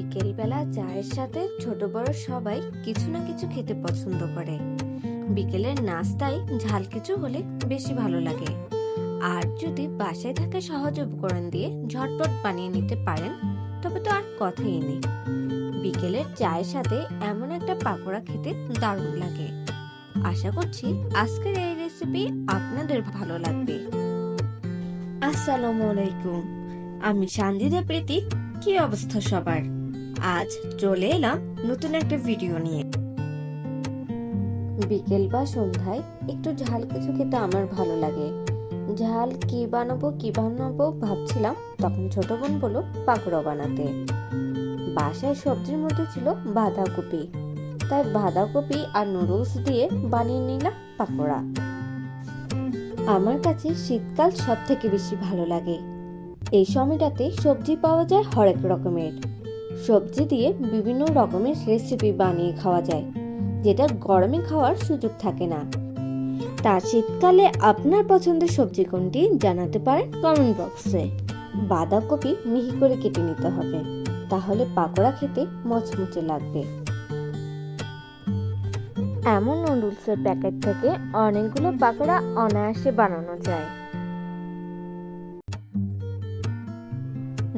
বিকেলবেলা চায়ের সাথে ছোট বড় সবাই কিছু না কিছু খেতে পছন্দ করে। বিকেলের নাস্তায় ঝাল কিছু হলে বেশি ভালো লাগে। আর যদি বাসায় থাকা সহজ উপকরণ দিয়ে ঝটপট বানিয়ে নিতে পারেন, তবে তো আর কথাই নেই। বিকেলের চায়ের সাথে এমন একটা পাকোড়া খেতে দারুণ লাগে। আশা করছি আজকের এই রেসিপি আপনাদের ভালো লাগবে। আসসালামু আলাইকুম। আমি সান্দিদা প্রীতি। কি অবস্থা সবার? আজ চলে এলাম নতুন একটা ভিডিও নিয়ে। বিকেল বা সন্ধ্যায় একটু ঝাল কিছু খেতে আমার ভালো লাগে। ঝাল কি বানাবো কি বানাবো ভাবছিলাম, তখন ছোট বোন বলল পাকোড়া বানাতে। বাসায় সবজির মধ্যে ছিল বাঁধাকপি। তাই বাঁধাকপি আর নুডলস দিয়ে বানিয়ে নিলাম পাকোড়া। আমার কাছে শীতকাল সব থেকে বেশি ভালো লাগে। এই সময়টাতে সবজি পাওয়া যায় হরেক রকমের। সবজি দিয়ে বিভিন্ন রকমের রেসিপি বানিয়ে খাওয়া যায়, যেটা গরমে খাওয়ার সুযোগ থাকে না। তা শীতকালে আপনার পছন্দের সবজি কোনটি জানাতে পারেন কমেন্ট বক্সে বাঁধাকপি মিহি করে কেটে নিতে হবে, তাহলে পাকোড়া খেতে মচমচে লাগবে। এমন নুডলসের প্যাকেট থেকে অনেকগুলো পাকোড়া অনায়াসে বানানো যায়।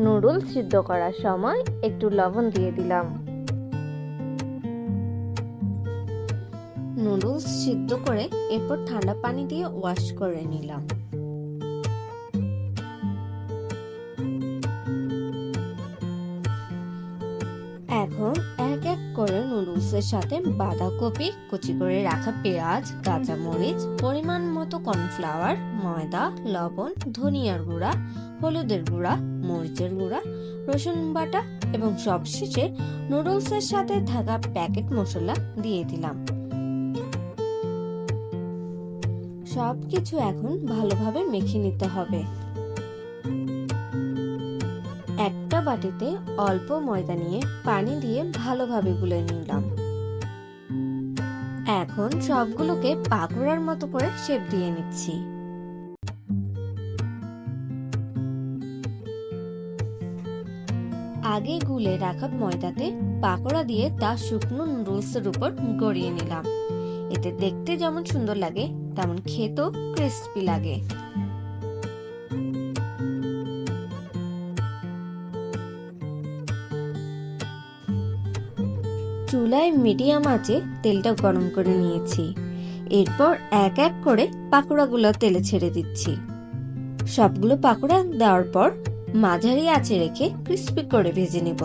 নুডলস সিদ্ধ করার সময় একটু লবণ দিয়ে দিলাম। নুডলস সিদ্ধ করে এরপর ঠান্ডা পানি দিয়ে ওয়াশ করে নিলাম। এখন করে নুডলসের সাথে বাঁধাকপি, কুচি করে রাখা পেঁয়াজ কাঁচামরিচ পরিমাণ মতো কর্নফ্লাওয়ার, ময়দা, লবণ, ধনিয়ার গুঁড়া, হলুদের গুঁড়া, মরিচের গুঁড়া, রসুন বাটা এবং সবশেষে নুডলসের সাথে থাকা প্যাকেট মশলা দিয়ে দিলাম। সবকিছু এখন ভালোভাবে মেখে নিতে হবে। বাটিতে অল্প ময়দা নিয়ে পানি দিয়ে ভালোভাবে গুলে নিলাম। এখন সবগুলোকে পাকোড়ার মতো করে শেপ দিয়ে নিচ্ছি। আগে গুলে রাখা ময়দাতে পাকোড়া দিয়ে তা শুকনো নুডলসের উপর গড়িয়ে নিলাম। এতে দেখতে যেমন সুন্দর লাগে, তেমন খেতেও ক্রিস্পি লাগে। চুলায় মিডিয়াম আঁচে তেলটা গরম করে নিয়েছি। এরপর এক এক করে পাকোড়াগুলো তেলে ছেড়ে দিচ্ছি। সবগুলো পাকোড়া দেওয়ার পর মাঝারি আঁচে রেখে ক্রিস্পি করে ভেজে নেব।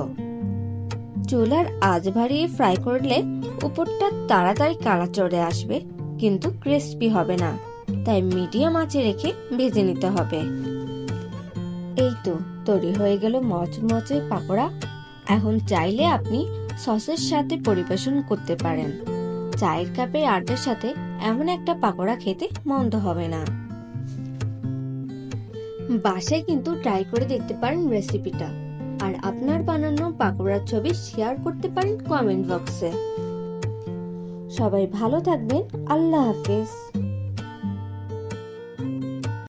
চুলার আঁচ বাড়িয়ে ফ্রাই করলে উপরটা তাড়াতাড়ি কালা চড়ে আসবে, কিন্তু ক্রিস্পি হবে না। তাই মিডিয়াম আঁচে রেখে ভেজে নিতে হবে। এই তো তৈরি হয়ে গেল মচমচে পাকোড়া। এখন চাইলে আপনি সসের সাথে পরিবেশন করতে পারেন। চায়ের কাপের আড্ডার সাথে এমন একটা পাকোড়া খেতে মন্দ হবে না। বাসায় কিন্তু ট্রাই করে দেখতে পারেন রেসিপিটা আর আপনার বানানো পাকোড়ার ছবি শেয়ার করতে পারেন কমেন্ট বক্সে সবাই ভালো থাকবেন। আল্লাহ হাফিজ।